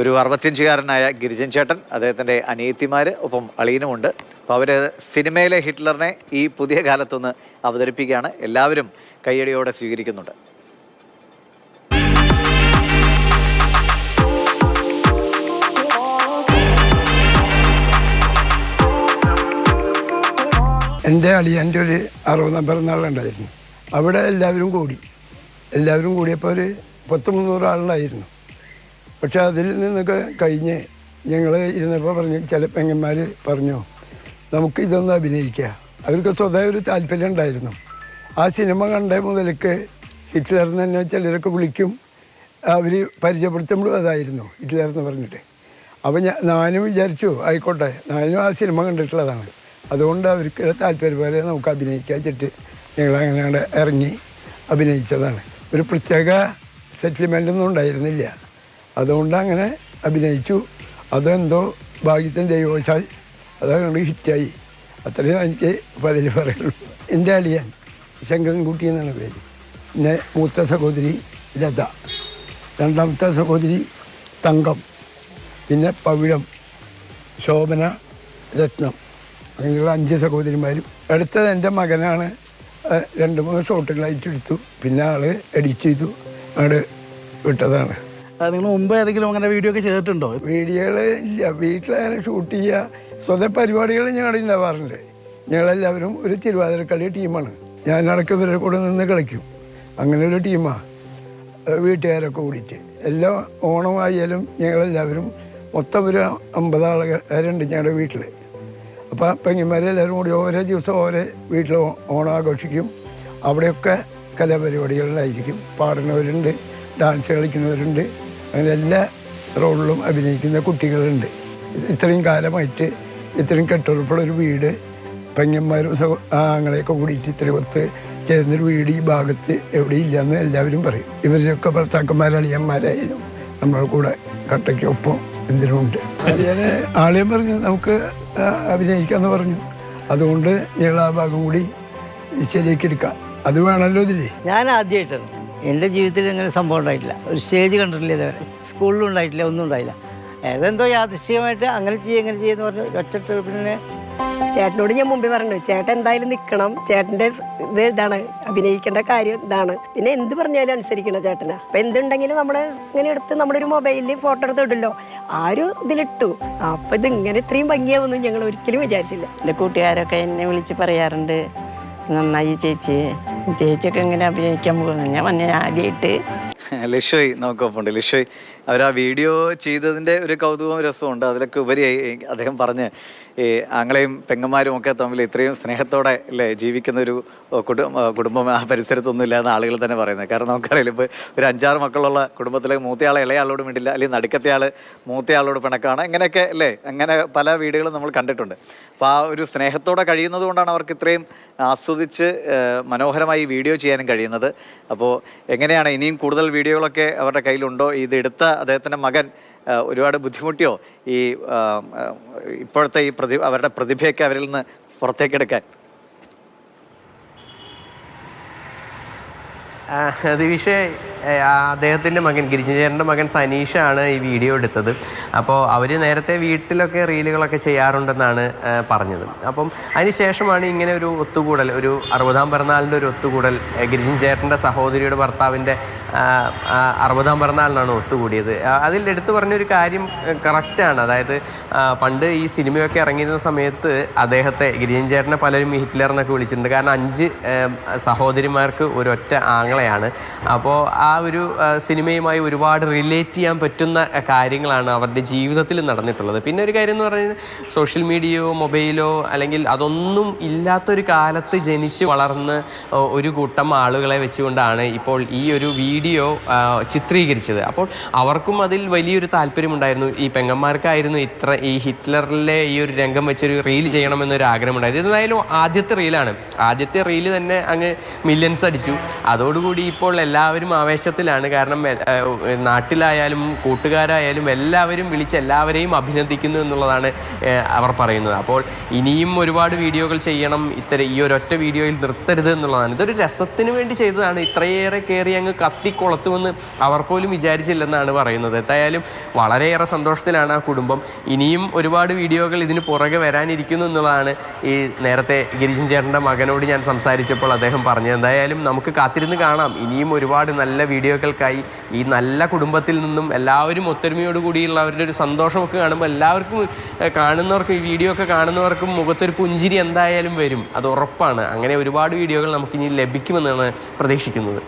ഒരു അറുപത്തിയഞ്ചുകാരനായ ഗിരിജൻ ചേട്ടൻ അദ്ദേഹത്തിന്റെ അനിയത്തിമാർ ഒപ്പം അളിയനുമുണ്ട്. അപ്പോൾ അവർ സിനിമയിലെ ഹിറ്റ്ലറിനെ ഈ പുതിയ കാലത്തൊന്ന് അവതരിപ്പിക്കുകയാണ്. എല്ലാവരും കയ്യടിയോടെ സ്വീകരിക്കുന്നുണ്ട്. എന്റെ അളിയന്റെ ഒരു അറുപതാം പിറന്നാളുണ്ടായിരുന്നു അവിടെ എല്ലാവരും കൂടി. എല്ലാവരും കൂടിയപ്പോൾ ഒരു പത്ത് മുന്നൂറ് ആളുണ്ടായിരുന്നു. പക്ഷെ അതിൽ നിന്നൊക്കെ കഴിഞ്ഞ് ഞങ്ങൾ ഇരുന്നപ്പോൾ പറഞ്ഞു ചില പെങ്ങന്മാർ പറഞ്ഞു നമുക്ക് ഇതൊന്ന് അഭിനയിക്കാം. അവർക്ക് സ്വതവേ ഒരു താല്പര്യം ഉണ്ടായിരുന്നു. ആ സിനിമ കണ്ട മുതലേക്ക് ഹിറ്റ്ലർ തന്നെ ചിലരൊക്കെ വിളിക്കും. അവർ പരിചയപ്പെടുത്തുമ്പോഴും അതായിരുന്നു ഹിറ്റ്ലർ എന്ന് പറഞ്ഞിട്ട്. അപ്പോൾ ഞാൻ ഞാനും വിചാരിച്ചു ആയിക്കോട്ടെ ഞാനും ആ സിനിമ കണ്ടിട്ടുള്ളതാണ്. അതുകൊണ്ട് അവർക്ക് താല്പര്യം പോലെ നമുക്ക് അഭിനയിക്കാൻ വെച്ചിട്ട് ഞങ്ങൾ അങ്ങനെ ഇറങ്ങി അഭിനയിച്ചതാണ്. ഒരു പ്രത്യേക സെറ്റിൽമെന്റൊന്നും ഉണ്ടായിരുന്നില്ല. അതുകൊണ്ട് അങ്ങനെ അഭിനയിച്ചു. അതെന്തോ ഭാഗ്യത്തിന്റെ ദൈവവശാൽ അതങ്ങനെ ഹിറ്റായി. അത്രയും എനിക്ക് പതിൽ പറയുള്ളൂ. എന്റെ അളിയൻ ശങ്കരൻകുട്ടി എന്നാണ് പേര്. പിന്നെ മൂത്ത സഹോദരി ലത. രണ്ടാമത്തെ സഹോദരി തങ്കം. പിന്നെ പവിഴം ശോഭന രത്നം. അങ്ങനെയുള്ള അഞ്ച് സഹോദരിമാരും. അടുത്തത് എന്റെ മകനാണ് രണ്ട് മൂന്ന് ഷോട്ടുകളായിട്ട് എടുത്തു. പിന്നെ ആൾ എഡിറ്റ് ചെയ്തു. അവിടെ വിട്ടതാണ്. നിങ്ങൾ മുമ്പ് ഏതെങ്കിലും അങ്ങനെ വീഡിയോ ഒക്കെ ചെയ്തിട്ടുണ്ടോ? വീഡിയോകൾ ഇല്ല. വീട്ടിലങ്ങനെ ഷൂട്ട് ചെയ്യുക സ്വന്തം പരിപാടികൾ ഞങ്ങൾ ഉണ്ടാവാറുണ്ട് ഞങ്ങളെല്ലാവരും ഒരു തിരുവാതിരക്കളി ടീമാണ്. ഞാൻ ഇടയ്ക്ക് ഇവരുടെ കൂടെ നിന്ന് കളിക്കും. അങ്ങനെ ഒരു ടീമാണ് വീട്ടുകാരൊക്കെ കൂടിയിട്ട്. എല്ലാ ഓണമായാലും ഞങ്ങളെല്ലാവരും മൊത്തം ഒരു അമ്പത് ആളുകാരുണ്ട് ഞങ്ങളുടെ വീട്ടിൽ അപ്പോൾ പെങ്ങന്മാരെല്ലാവരും കൂടി ഓരോ ദിവസം ഓരോ വീട്ടിൽ ഓ- ഓണം ആഘോഷിക്കും. അവിടെയൊക്കെ കലാപരിപാടികളിലായിരിക്കും. പാടുന്നവരുണ്ട്. ഡാൻസ് കളിക്കുന്നവരുണ്ട്. അങ്ങനെ എല്ലാ റോളിലും അഭിനയിക്കുന്ന കുട്ടികളുണ്ട്. ഇത്രയും കാലമായിട്ട് ഇത്രയും കെട്ടുറപ്പുള്ളൊരു വീട് പെങ്ങന്മാരും സഹോ ആങ്ങളെയൊക്കെ കൂടിയിട്ട് ഇത്രയും ഒത്ത് ചേർന്നൊരു വീട് ഈ ഭാഗത്ത് എവിടെയില്ലെന്ന് എല്ലാവരും പറയും. ഇവരുടെയൊക്കെ ഭർത്താക്കന്മാർ അളിയന്മാരായാലും നമ്മുടെ കൂടെ കട്ടയ്ക്കൊപ്പം എന്തിനുമുണ്ട്. അതിന് ആളിയം പറഞ്ഞു നമുക്ക് അഭിനയിക്കാമെന്ന് പറഞ്ഞു. അതുകൊണ്ട് ഞങ്ങൾ ആ ഭാഗം കൂടി ശരിയാക്കി എടുക്കാം. അത് വേണമല്ലോ ഇതില്ലേ ഞാൻ ആദ്യമായിട്ടാണ് എന്റെ ജീവിതത്തിൽ ഇങ്ങനെ സംഭവം ഉണ്ടായിട്ടില്ല. ഒരു സ്റ്റേജ് കണ്ടിട്ടില്ല ഇതുവരെ. സ്കൂളിലും ഉണ്ടായിട്ടില്ല ഒന്നും ഉണ്ടായില്ല. ഏതെന്തോ യാദൃശ്ചികമായിട്ട് അങ്ങനെ ചെയ്യുക ഇങ്ങനെ ചെയ്യുന്ന പറഞ്ഞു ഒറ്റ പിന്നെ ചേട്ടനോട് ഞാൻ മുമ്പേ പറഞ്ഞു ചേട്ടൻ എന്തായാലും നിൽക്കണം ചേട്ടന്റെ ഇത് ഇതാണ് അഭിനയിക്കേണ്ട കാര്യം ഇതാണ്. പിന്നെ എന്ത് പറഞ്ഞാലും അനുസരിക്കണം ചേട്ടനാ. അപ്പം എന്തുണ്ടെങ്കിലും നമ്മൾ ഇങ്ങനെ എടുത്ത് നമ്മുടെ ഒരു മൊബൈലിൽ ഫോട്ടോ എടുത്ത് ഇടല്ലോ. ആ ഒരു ഇതിലിട്ടു. അപ്പം ഇത് ഇങ്ങനെ ഇത്രയും ഭംഗിയാവുമെന്ന് ഞങ്ങൾ ഒരിക്കലും വിചാരിച്ചില്ല. എന്റെ കൂട്ടുകാരൊക്കെ എന്നെ വിളിച്ച് പറയാറുണ്ട് നന്നായി ചേച്ചി. ചേച്ചിയൊക്കെ എങ്ങനെ അഭിനയിക്കാൻ പോകുന്നു. ഞാൻ പറഞ്ഞ ആദ്യമായിട്ട് ലിഷോയ് നമുക്കൊപ്പമുണ്ട്. ലിഷോയ് അവർ ആ വീഡിയോ ചെയ്തതിന്റെ ഒരു കൗതുകവും രസമുണ്ട് അതിലൊക്കെ ഉപരിയായി അദ്ദേഹം പറഞ്ഞ് ഈ ആങ്ങളെയും പെങ്ങന്മാരും ഒക്കെ തമ്മിൽ ഇത്രയും സ്നേഹത്തോടെ അല്ലേ ജീവിക്കുന്ന ഒരു കുടുംബം ആ പരിസരത്തൊന്നും ഇല്ലാന്ന് ആളുകൾ തന്നെ പറയുന്നത്. കാരണം നമുക്കറിയില്ല ഇപ്പോൾ ഒരു അഞ്ചാറ് മക്കളുള്ള കുടുംബത്തിലെ മൂത്തയാളെ ഇളയാളോട് വേണ്ടില്ല അല്ലെങ്കിൽ നടുക്കത്തെ ആൾ മൂത്തയാളോട് പിണക്കാണ്. ഇങ്ങനെയൊക്കെ അല്ലേ അങ്ങനെ പല വീടുകളും നമ്മൾ കണ്ടിട്ടുണ്ട്. അപ്പോൾ ആ ഒരു സ്നേഹത്തോടെ കഴിയുന്നത് കൊണ്ടാണ് അവർക്ക് ഇത്രയും ആസ്വദിച്ച് മനോഹരമായി വീഡിയോ ചെയ്യാനും കഴിയുന്നത്. അപ്പോൾ എങ്ങനെയാണ് ഇനിയും കൂടുതൽ വീഡിയോകളൊക്കെ അവരുടെ കയ്യിലുണ്ടോ? ഇത് എടുത്ത അദ്ദേഹത്തിന്റെ മകൻ ഒരുപാട് ബുദ്ധിമുട്ടിയോ? ഈ ഇപ്പോഴത്തെ ഈ പ്രതി അവരുടെ പ്രതിഭയൊക്കെ അവരിൽ നിന്ന് പുറത്തേക്കെടുക്കാൻ ദിവിഷ് അദ്ദേഹത്തിന്റെ മകൻ ഗിരിജേരന്റെ മകൻ സനീഷാണ് ഈ വീഡിയോ എടുത്തത്. അപ്പോൾ അവർ നേരത്തെ വീട്ടിലൊക്കെ റീലുകളൊക്കെ ചെയ്യാറുണ്ടെന്നാണ് പറഞ്ഞത്. അപ്പം അതിനുശേഷമാണ് ഇങ്ങനെ ഒരു ഒത്തുകൂടൽ ഒരു അറുപതാം പിറന്നാളിന്റെ ഒരു ഒത്തുകൂടൽ ഗിരിജൻ ചേട്ടന്റെ സഹോദരിയുടെ ഭർത്താവിന്റെ അറുപതാം പിറന്നാളിനാണ് ഒത്തുകൂടിയത്. അതിൽ എടുത്തു പറഞ്ഞൊരു കാര്യം കറക്റ്റാണ് അതായത് പണ്ട് ഈ സിനിമയൊക്കെ ഇറങ്ങിയിരുന്ന സമയത്ത് അദ്ദേഹത്തെ ഗിരിജൻ ചേട്ടനെ പലരും ഹിറ്റ്ലർ എന്നൊക്കെ വിളിച്ചിട്ടുണ്ട്. കാരണം അഞ്ച് സഹോദരിമാർക്ക് ഒരൊറ്റ ആങ്ങളെയാണ്. അപ്പോൾ ആ ഒരു ആ, സിനിമയുമായി ഒരുപാട് റിലേറ്റ് ചെയ്യാൻ പറ്റുന്ന കാര്യങ്ങളാണ് അവരുടെ ജീവിതത്തിൽ നടന്നിട്ടുള്ളത്. പിന്നെ ഒരു കാര്യം എന്ന് പറയുന്നത് സോഷ്യൽ മീഡിയയോ മൊബൈലോ അല്ലെങ്കിൽ അതൊന്നും ഇല്ലാത്തൊരു കാലത്ത് ജനിച്ച് വളർന്ന് ഒരു കൂട്ടം ആളുകളെ വെച്ചുകൊണ്ടാണ് ഇപ്പോൾ ഈ ഒരു വീഡിയോ ചിത്രീകരിച്ചത്. അപ്പോൾ അവർക്കും അതിൽ വലിയൊരു താല്പര്യമുണ്ടായിരുന്നു. ഈ പെങ്ങന്മാർക്കായിരുന്നു ഇത്ര ഈ ഹിറ്റ്ലറിലെ ഈ ഒരു രംഗം വെച്ചൊരു റീൽ ചെയ്യണമെന്നൊരു ആഗ്രഹമുണ്ടായത്. എന്തായാലും ആദ്യത്തെ റീലാണ്. ആദ്യത്തെ റീൽ തന്നെ അങ്ങ് മില്യൺസ് അടിച്ചു. അതോടുകൂടി ഇപ്പോൾ എല്ലാവരും ആവേശ ആവേശത്തിലാണ് കാരണം നാട്ടിലായാലും കൂട്ടുകാരായാലും എല്ലാവരും വിളിച്ച് എല്ലാവരെയും അഭിനന്ദിക്കുന്നു എന്നുള്ളതാണ് അവർ പറയുന്നത്. അപ്പോൾ ഇനിയും ഒരുപാട് വീഡിയോകൾ ചെയ്യണം. ഇത്തരം ഈ ഒരൊറ്റ വീഡിയോയിൽ നിർത്തരുത് എന്നുള്ളതാണ്. ഇതൊരു രസത്തിന് വേണ്ടി ചെയ്തതാണ്. ഇത്രയേറെ കയറി അങ്ങ് കത്തിക്കൊളത്തുമെന്ന് അവർ പോലും വിചാരിച്ചില്ലെന്നാണ് പറയുന്നത്. എന്തായാലും വളരെയേറെ സന്തോഷത്തിലാണ് ആ കുടുംബം. ഇനിയും ഒരുപാട് വീഡിയോകൾ ഇതിന് പുറകെ വരാനിരിക്കുന്നു എന്നുള്ളതാണ് ഈ നേരത്തെ ഗിരിജൻ ചേട്ടന്റെ മകനോട് ഞാൻ സംസാരിച്ചപ്പോൾ അദ്ദേഹം പറഞ്ഞത്. എന്തായാലും നമുക്ക് കാത്തിരുന്ന് കാണാം. ഇനിയും ഒരുപാട് നല്ല വീഡിയോകൾക്കായി ഈ നല്ല കുടുംബത്തിൽ നിന്നും എല്ലാവരും ഒത്തൊരുമയോട് കൂടിയുള്ള അവരുടെ ഒരു സന്തോഷമൊക്കെ കാണുമ്പോൾ എല്ലാവർക്കും കാണുന്നവർക്കും ഈ വീഡിയോ ഒക്കെ കാണുന്നവർക്കും മുഖത്തൊരു പുഞ്ചിരി എന്തായാലും വരും. അത് ഉറപ്പാണ്. അങ്ങനെ ഒരുപാട് വീഡിയോകൾ നമുക്ക് ഇനി ലഭിക്കുമെന്നാണ് പ്രതീക്ഷിക്കുന്നത്.